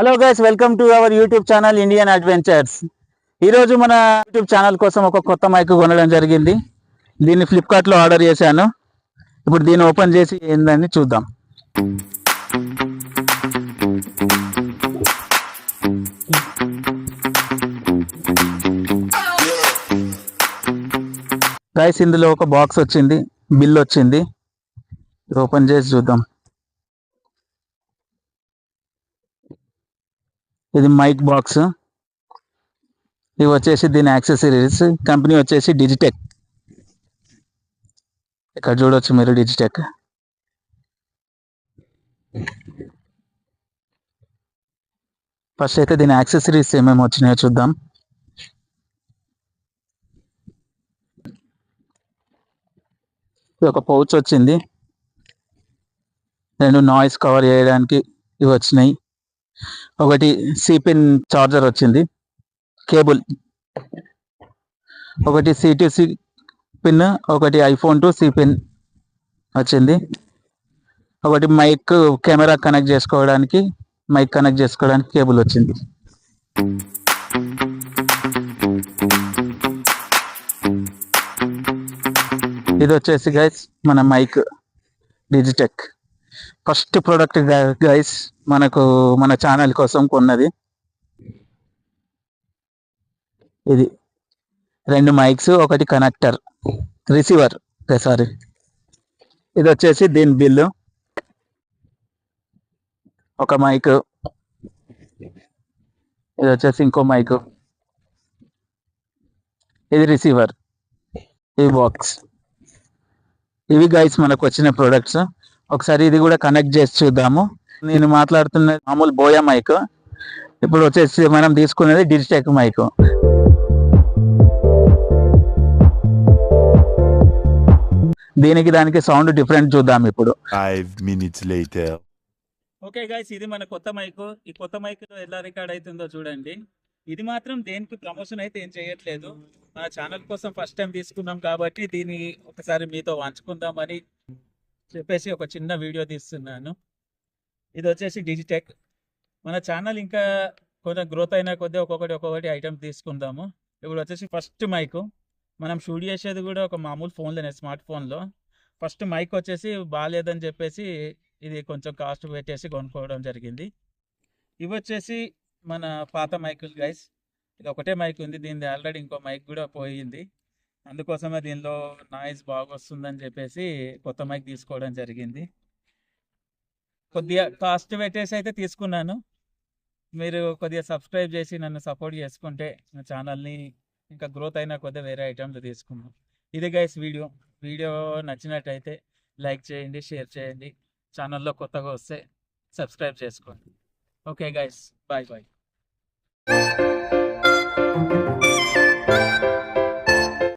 Hello guys welcome to our YouTube channel Indian adventures ఈరోజు మన YouTube channel కోసం ఒక కొత్త మైక్ కొనడం జరిగింది. దీన్ని ఫ్లిప్కార్ట్లో ఆర్డర్ చేశాను. ఇప్పుడు దీన్ని ఓపెన్ చేసి ఏందని చూద్దాం. గైస్ ఇందులో ఒక బాక్స్ వచ్చింది. బిల్ వచ్చింది. ఓపెన్ చేసి చూద్దాం. ఇది మైక్ బాక్స్. ఇవి వచ్చేసి దీని యాక్సెసరీస్. కంపెనీ వచ్చేసి డిజిటెక్. ఇక్కడ చూడొచ్చు మీరు డిజిటెక్. ఫస్ట్ అయితే దీని యాక్సెసరీస్ ఏమేమి వచ్చినాయో చూద్దాం. ఇది ఒక పౌచ్ వచ్చింది. రెండు నాయిస్ కవర్ చేయడానికి ఇవి వచ్చినాయి. ఒకటి సిపిన్ చార్జర్ వచ్చింది. కేబుల్ ఒకటి సిటిసి పిన్ ఒకటి ఐఫోన్ టు సి పిన్ వచ్చింది. ఒకటి మైక్ కెమెరా కనెక్ట్ చేసుకోవడానికి మైక్ కనెక్ట్ చేసుకోవడానికి కేబుల్ వచ్చింది. ఇది వచ్చేసి గైస్ మన mic Digitek first product guys మనకు మన ఛానల్ కోసం కొన్నది. ఇది రెండు మైక్స్ ఒకటి కనెక్టర్. Receiver sorry. ఇది వచ్చేసి దీని బిల్లు. ఒక మైక్. ఇది వచ్చేసి ఇంకో మైక్. ఇది రిసీవర్. ఈ బాక్స్. ఇవి గైస్ మనకు వచ్చిన ప్రోడక్ట్స్. ఒకసారి ఇది కూడా కనెక్ట్ చేసి చూద్దాము. నేను మాట్లాడుతున్న మామూలు బోయా మైక్ ఇప్పుడు వచ్చేసి మనం తీసుకునేది డిజిటెక్ మైక్ దీనికి దానికి సౌండ్ డిఫరెంట్ చూద్దాం ఇప్పుడు. Later. ఓకే గైస్ ఇది మన కొత్త మైక్ ఈ కొత్త మైక్ ఎలా రికార్డ్ అవుతుందో చూడండి. ఇది మాత్రం దేనికి ప్రమోషన్ అయితే ఏం చేయట్లేదు. మన ఛానల్ కోసం ఫస్ట్ టైం తీసుకున్నాం కాబట్టి దీన్ని ఒకసారి మీతో పంచుకుందామని చెప్పేసి ఒక చిన్న వీడియో తీస్తున్నాను. ఇది వచ్చేసి డిజిటెక్ మన ఛానల్ ఇంకా కొంచెం గ్రోత్ అయినా కొద్దీ ఒక్కొక్కటి ఒక్కొక్కటి ఐటమ్ తీసుకుందాము. ఇప్పుడు వచ్చేసి ఫస్ట్ మైక్ మనం షూట్ చేసేది కూడా ఒక మామూలు ఫోన్లోనే స్మార్ట్ ఫోన్లో ఫస్ట్ మైక్ వచ్చేసి బాగాలేదని చెప్పేసి ఇది కొంచెం కాస్ట్ పెట్టేసి కొనుక్కోవడం జరిగింది. ఇవి వచ్చేసి మన పాత మైకులు గైస్ ఇది ఒకటే మైక్ ఉంది. దీనిది ఆల్రెడీ ఇంకో మైక్ కూడా పోయింది. అందుకోసమే దీనిలో నాయిస్ బాగా వస్తుందని చెప్పేసి కొత్త మైక్ తీసుకోవడం జరిగింది. కొద్దిగా కాస్ట్ పెట్టేసి అయితే తీసుకున్నాను. మీరు కొద్దిగా సబ్స్క్రైబ్ చేసి నన్ను సపోర్ట్ చేసుకుంటే నా ఛానల్ని ఇంకా గ్రోత్ అయినా కొద్దిగా వేరే ఐటమ్లు తీసుకున్నాం ఇది గైస్ వీడియో. వీడియో నచ్చినట్టయితే లైక్ చేయండి షేర్ చేయండి. ఛానల్లో కొత్తగా వస్తే సబ్స్క్రైబ్ చేసుకోండి. Okay guys bye bye.